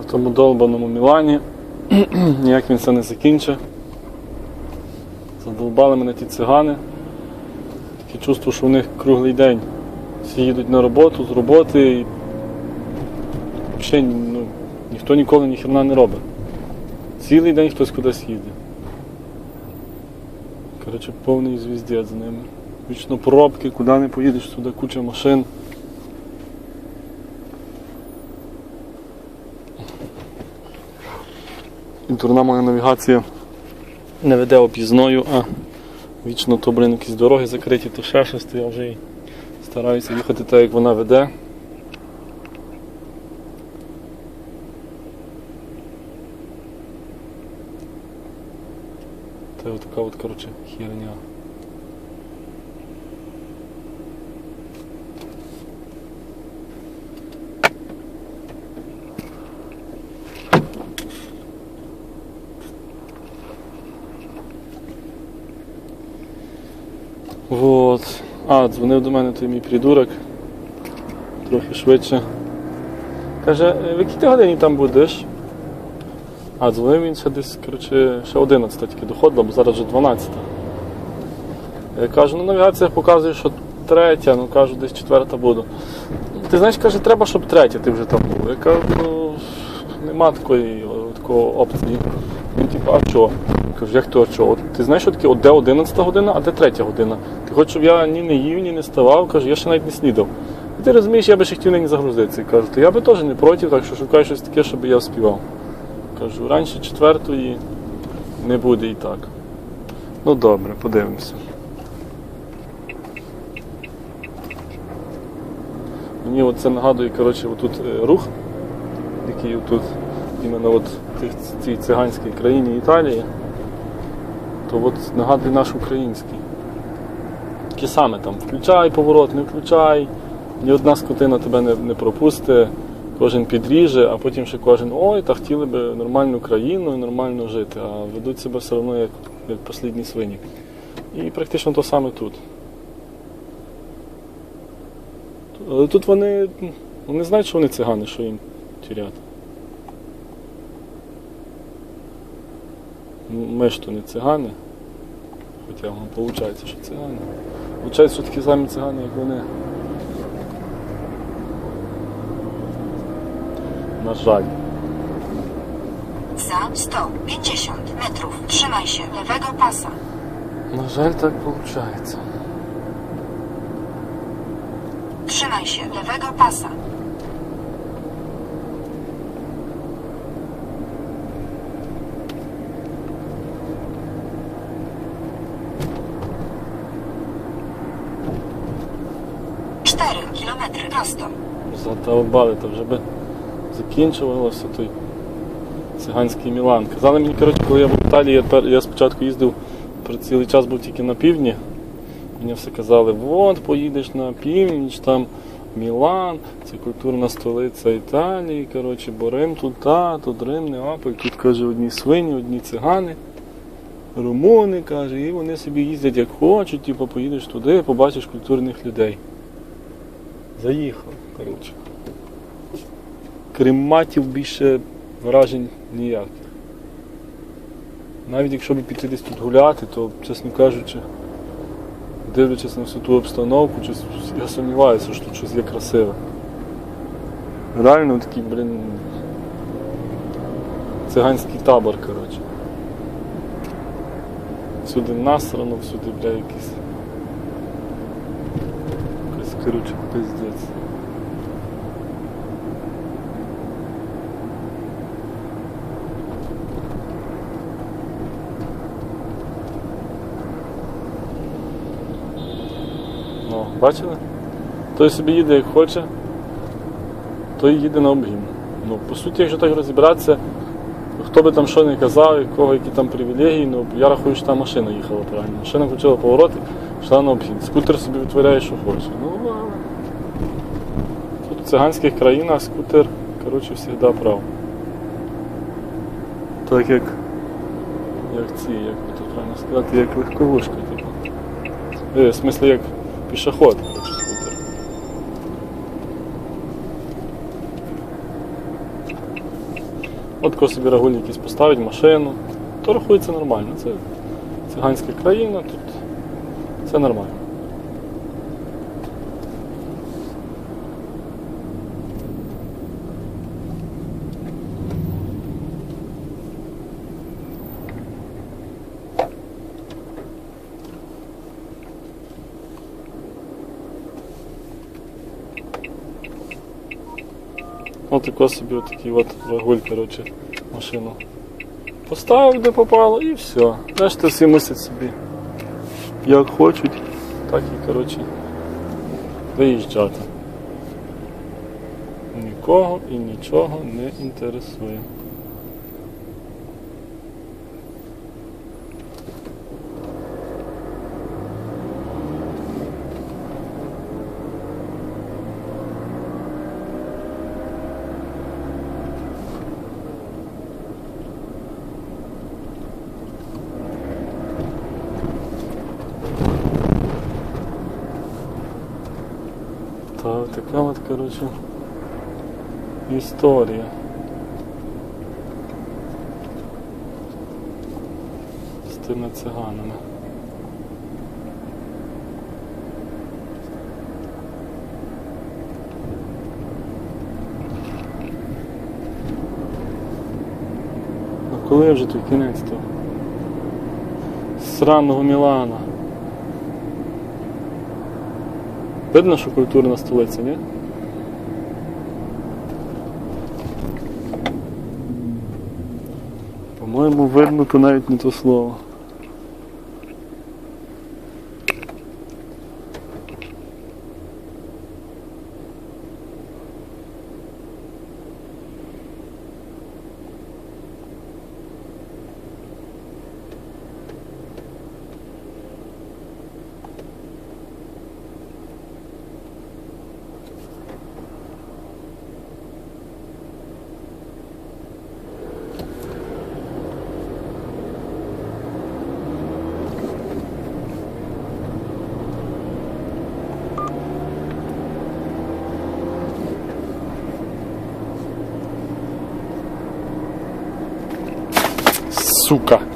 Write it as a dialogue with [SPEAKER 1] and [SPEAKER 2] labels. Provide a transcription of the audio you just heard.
[SPEAKER 1] В тому долбаному Мілані. Ніяк він це не закінчить. Задолбали мене ті цигани. Таке чувство, що в них круглий день. Всі їдуть на роботу, з роботи і взагалі ну, ніхто ніколи ні херна не робить. Цілий день хтось кудись їде. Коротше, повний звіздець з ними. Вічно пробки, куди не поїдеш, туди куча машин. І дурна моя навігація не веде об'їзною, а вічно то, блин, якісь дороги закриті, то ще щось, то я вже і стараюся їхати так, як вона веде. Це от така от, коротше, херня. Вот. А, дзвонив до мене той мій придурок. Трохи швидше. Каже, «Е, в якій ти годині там будеш? А, дзвонив він ще десь, коротше, ще 11 тільки доходило, бо зараз вже 12. Я кажу, ну навігація показує, що третя, ну кажу, десь четверта буду. Ти знаєш, каже, треба, щоб третя ти вже там був. Я кажу, ну нема такої о, такого опції. Він типу, а що? Я кажу, як то а? От, ти знаєш, що таке, от де 11 година, а де третя година? Ти хочеш, щоб я ні не їв, ні не ставав, кажу, я ще навіть не снідав. І ти розумієш, я би ще хотів нині загрузитися. Кажу, то я би теж не проти, так що шукаю щось таке, щоб я співав. Кажу, раніше четвертої не буде і так. Ну добре, подивимося. Мені це нагадує, коротше, отут е, рух, який тут іменно от в цій циганській країні Італії, то от нагадує наш український. Таке саме там, включай поворот, не включай, ні одна скотина тебе не, не пропусте, кожен підріже, а потім ще кожен ой, та хотіли би нормальну країну і нормально жити, а ведуть себе все одно як, як послідні свині. І практично то саме тут. Але тут вони, вони знають, що вони цигани, що їм тіряти. Ми ж то не цигани. Хоча воно виходить, що цигани. Виходить, що такі самі цигани, як вони. На жаль.
[SPEAKER 2] Za 150 metrów trzymaj się lewego pasa.
[SPEAKER 1] На жаль, так виходить.
[SPEAKER 2] Trzymaj się lewego pasa. Kilometry prosto.
[SPEAKER 1] Задовбали, то вже би закінчувалося той циганський Мілан. Казали мені, коротше, коли я в Італії, я, я спочатку їздив, цілий час був тільки на півдні. Мені все казали, от поїдеш на північ, там Мілан, це культурна столиця Італії, коротше, бо Рим тут та, тут Рим, Неаполь, тут каже одні свині, одні цигани, румуни, каже, і вони собі їздять як хочуть, типу, поїдеш туди, побачиш культурних людей. Заїхав, коротше. Крім матів більше вражень ніяких. Навіть якщо б піти десь тут гуляти, то, чесно кажучи, дивлячись на всю ту обстановку, я сумніваюся, що тут щось є красиве. Реально такий, блін, циганський табор, коротше. Всюди насрано, всюди, бля, якісь. Якось, коротше, пиздець. Ну, бачили? Той собі їде як хоче, той їде на обгін. Ну, по суті, якщо так розібратися, хто би там що не казав, якого які там привілегії, ну я рахую, що там машина їхала правильно. Машина включила повороти, йшла на обгін. Скутер собі витворяє, що хоче. Ну, але тут в циганських країнах скутер, коротше, завжди прав. Так як, як ці, як би тут правильно сказати, як легковушка, типу. Е, В смислі, як пішоход, коротше, скутер. От коли собі рагуль якийсь поставить машину, то рахується нормально. Це циганська країна, тут це нормально. От тако собі отакий от вагуль, коротше, машину. Поставив, де попало, і все. Решта всі мислять собі як хочуть, так і коротше, виїжджати. Нікого і нічого не інтересує. Та така от, коротше, історія. З тими циганами. Ну коли вже той кінець того? Сраного Мілана. Видно, що культурна столиця, ні? По-моєму, видно, то навіть не то слово. Сука.